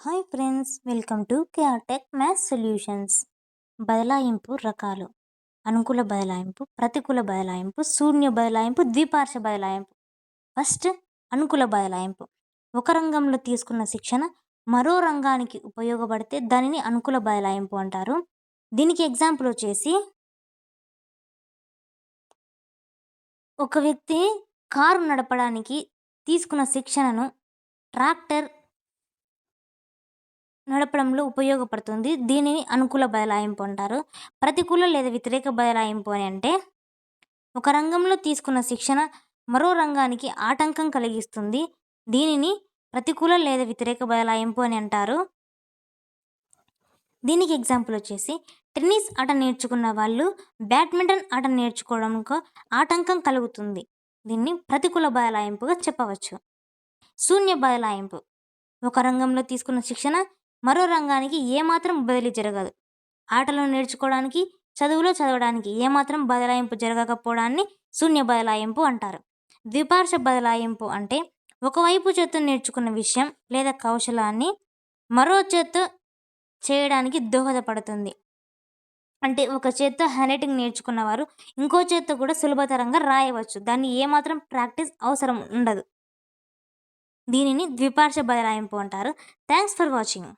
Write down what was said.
Hi friends welcome to KR Tech maths solutions. బదలాయింపు రకాలు. అనుకూల బదలాయింపు ప్రతికూల బదలాయింపు శూన్య బదలాయింపు ద్విపార్శ బదలాయింపు. ఫస్ట్ అనుకూల బదలాయింపు. ఒక రంగంలో తీసుకున్న శిక్షణ మరో రంగానికి ఉపయోగపడితే దానిని అనుకూల బదలాయింపు అంటారు. దీనికి ఎగ్జాంపుల్ వచ్చేసి ఒక వ్యక్తి కారు నడపడానికి తీసుకున్న శిక్షణను ట్రాక్టర్ నడపడంలో ఉపయోగపడుతుంది. దీనిని అనుకూల బదలాయింపు అంటారు. ప్రతికూల లేదా వ్యతిరేక బదలాయింపు అని అంటే ఒక రంగంలో తీసుకున్న శిక్షణ మరో రంగానికి ఆటంకం కలిగిస్తుంది. దీనిని ప్రతికూల లేదా వ్యతిరేక బదలాయింపు అని అంటారు. దీనికి ఎగ్జాంపుల్ వచ్చేసి టెన్నిస్ ఆట నేర్చుకున్న వాళ్ళు బ్యాడ్మింటన్ ఆట నేర్చుకోవడంకు ఆటంకం కలుగుతుంది. దీన్ని ప్రతికూల బదలాయింపుగా చెప్పవచ్చు. శూన్య బదలాయింపు. ఒక రంగంలో తీసుకున్న శిక్షణ మరో రంగానికి ఏమాత్రం బదిలీ జరగదు. ఆటలు నేర్చుకోవడానికి చదువులో చదవడానికి ఏమాత్రం బదలాయింపు జరగకపోవడాన్ని శూన్య బదలాయింపు అంటారు. ద్విపార్శ బదలాయింపు అంటే ఒకవైపు చేత్తో నేర్చుకున్న విషయం లేదా కౌశలాన్ని మరో చేత్తో చేయడానికి దోహదపడుతుంది. అంటే ఒక చేత్తో హ్యాండ్ రైటింగ్ నేర్చుకున్న వారు ఇంకో చేత్తో కూడా సులభతరంగా రాయవచ్చు. దాన్ని ఏమాత్రం ప్రాక్టీస్ అవసరం ఉండదు. దీనిని ద్విపార్శ బదలాయింపు అంటారు. Thanks for watching.